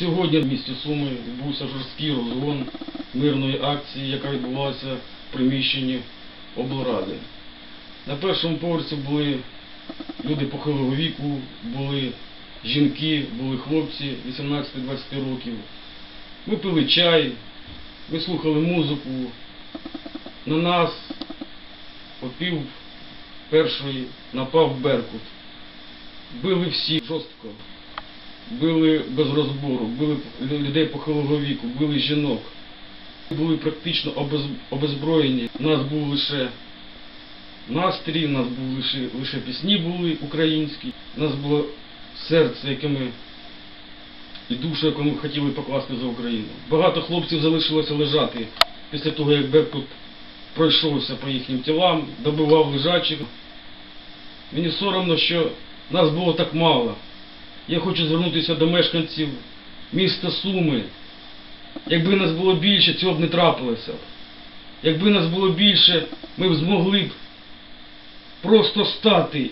Сьогодні в місті Суми відбувся жорсткий розгон мирної акції, яка відбувалася в приміщенні облради. На першому поверсі були люди похилого віку, були жінки, були хлопці 18-20 років. Ми пили чай, ми слухали музику. На нас о пів першої напав Беркут. Били всі жорстко били без розбору, били людей похилого віку, били жінок. Були практично обез, обезброєні. У нас був лише настрій, у нас був лише, лише пісні були українські, у нас було серце, яке ми і душу, яку ми хотіли покласти за Україну. Багато хлопців залишилося лежати після того, як Беркут пройшовся по їхнім тілам, добивав лежачих. Мені соромно, що нас було так мало. Я хочу звернутися до мешканців міста Суми. Якби нас було більше, цього б не трапилося. Якби нас було більше, ми б змогли б просто стати